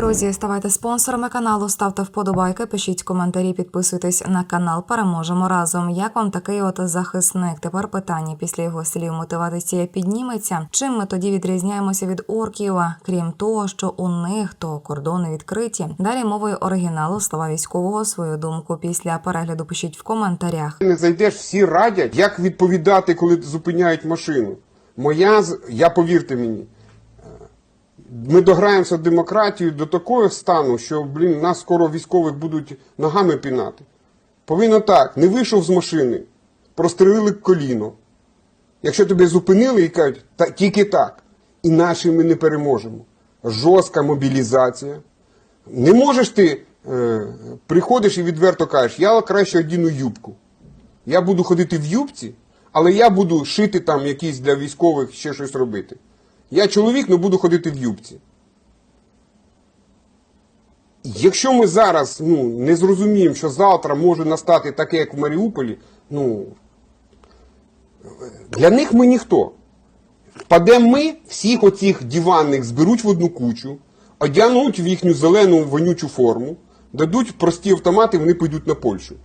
Друзі, ставайте спонсорами каналу, ставте вподобайки, пишіть коментарі, підписуйтесь на канал. Переможемо разом. Як вам такий от захисник? Тепер питання після його слів мотивація підніметься. Чим ми тоді відрізняємося від орків? Крім того, що у них то кордони відкриті. Далі мовою оригіналу слова військового свою думку після перегляду пишіть в коментарях. не зайдеш, всі радять, як відповідати, коли зупиняють машину. Моя, я повірте мені, ми дограємося демократію до такого стану, що, блін, нас скоро військових будуть ногами пінати. Повинно так, не вийшов з машини, прострелили коліно. Якщо тебе зупинили і кажуть, та, тільки так, інакше ми не переможемо. Жорстка мобілізація. Не можеш ти, е, приходиш і відверто кажеш, я краще одіну юбку. Я буду ходити в юбці, але я буду шити там якісь для військових ще щось робити. Я чоловік, але буду ходити в юбці. Якщо ми зараз ну, не зрозуміємо, що завтра може настати таке, як в Маріуполі, ну для них ми ніхто. Впадемо ми, всіх оцих диванних зберуть в одну кучу, одягнуть в їхню зелену вонючу форму, дадуть прості автомати, вони підуть на Польщу.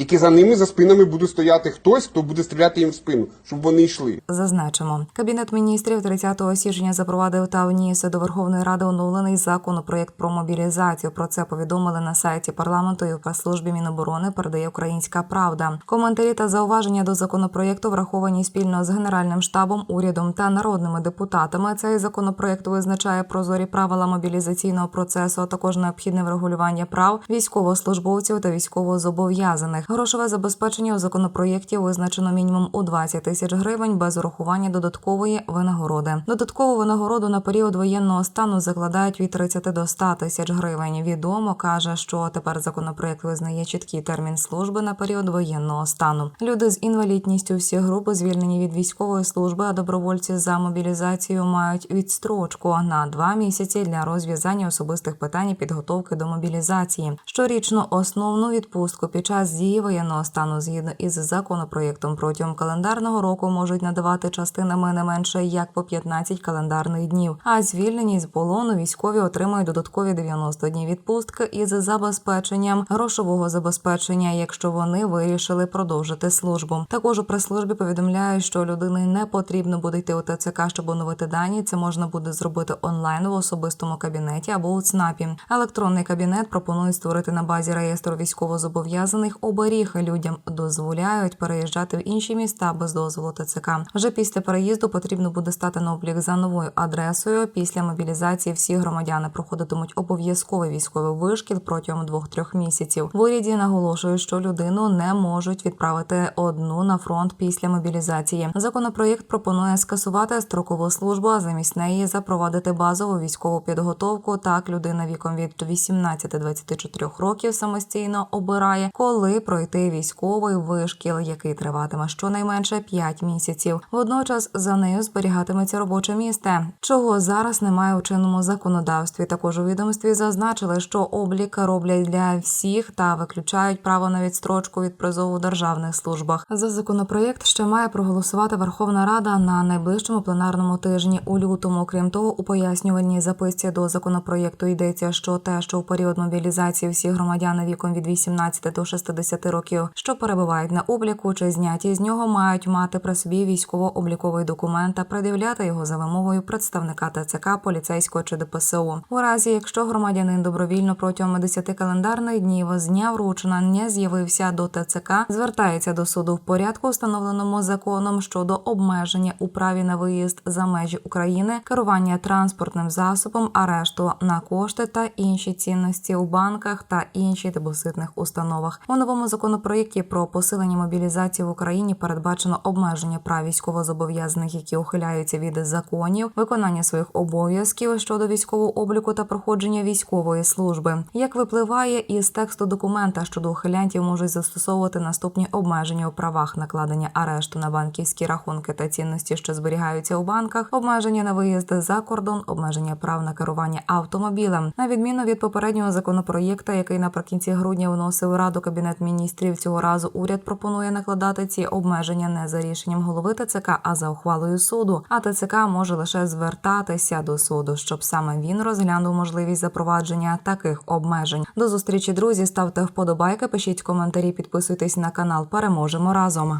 Тільки за ними за спинами буде стояти хтось, хто буде стріляти їм в спину, щоб вони йшли. Зазначимо, кабінет міністрів 30 січня запровадив та вніс до Верховної Ради оновлений законопроект про мобілізацію. Про це повідомили на сайті парламенту і в прес-службі Міноборони. Передає Українська Правда. Коментарі та зауваження до законопроекту враховані спільно з генеральним штабом, урядом та народними депутатами. Цей законопроект визначає прозорі правила мобілізаційного процесу, а також необхідне врегулювання прав військовослужбовців та військовозобов'язаних. Грошове забезпечення у законопроєкті визначено мінімум у 20 тисяч гривень без урахування додаткової винагороди. Додаткову винагороду на період воєнного стану закладають від 30 до 100 тисяч гривень. Відомо каже, що тепер законопроєкт визнає чіткий термін служби на період воєнного стану. Люди з інвалідністю всі групи звільнені від військової служби, а добровольці за мобілізацію мають відстрочку на два місяці для розв'язання особистих питань і підготовки до мобілізації. Щорічно основну відпустку під час дії воєнного стану згідно із законопроєктом протягом календарного року можуть надавати частинами не менше як по 15 календарних днів. А звільнені з полону військові отримують додаткові 90 днів відпустки із забезпеченням грошового забезпечення, якщо вони вирішили продовжити службу. Також у прес-службі повідомляють, що людині не потрібно буде йти у ТЦК, щоб оновити дані. Це можна буде зробити онлайн в особистому кабінеті або у ЦНАПі. Електронний кабінет пропонують створити на базі реєстру військовозобов'язаних оберіг. Людям дозволяють переїжджати в інші міста без дозволу ТЦК. Вже після переїзду потрібно буде стати на облік за новою адресою. Після мобілізації всі громадяни проходитимуть обов'язковий військовий вишкіл протягом двох-трьох місяців. В уряді наголошують, що людину не можуть відправити одну на фронт після мобілізації. Законопроєкт пропонує скасувати строкову службу, а замість неї запровадити базову військову підготовку. Так людина віком від 18-24 років самостійно обирає, коли пройти військовий вишкіл, який триватиме щонайменше 5 місяців. Водночас за нею зберігатиметься робоче місце, чого зараз немає у чинному законодавстві. Також у відомстві зазначили, що облік роблять для всіх та виключають право на відстрочку від призову в державних службах. За законопроєкт ще має проголосувати Верховна Рада на найближчому пленарному тижні у лютому. Крім того, у пояснювальній записці до законопроєкту йдеться, що те, що в період мобілізації всі громадяни віком від 18 до 60 років, що перебувають на обліку чи зняті з нього, мають мати при собі військово-обліковий документ та пред'являти його за вимогою представника ТЦК, поліцейського чи ДПСО. У разі, якщо громадянин добровільно протягом 10 календарних днів з дня вручення не з'явився до ТЦК, звертається до суду в порядку, встановленому законом щодо обмеження у праві на виїзд за межі України, керування транспортним засобом, арешту на кошти та інші цінності у банках та інші депозитних установах. У новому законопроєкті про посилення мобілізації в Україні передбачено обмеження прав військовозобов'язаних, які ухиляються від законів, виконання своїх обов'язків щодо військового обліку та проходження військової служби. Як випливає із тексту документа щодо ухилянтів можуть застосовувати наступні обмеження у правах накладення арешту на банківські рахунки та цінності, що зберігаються у банках, обмеження на виїзди за кордон, обмеження прав на керування автомобілем, на відміну від попереднього законопроєкта, який наприкінці грудня вносив раду кабінет міністрів міністрів. Цього разу уряд пропонує накладати ці обмеження не за рішенням голови ТЦК, а за ухвалою суду. А ТЦК може лише звертатися до суду, щоб саме він розглянув можливість запровадження таких обмежень. До зустрічі, друзі. Ставте вподобайки, пишіть коментарі, підписуйтесь на канал. Переможемо разом.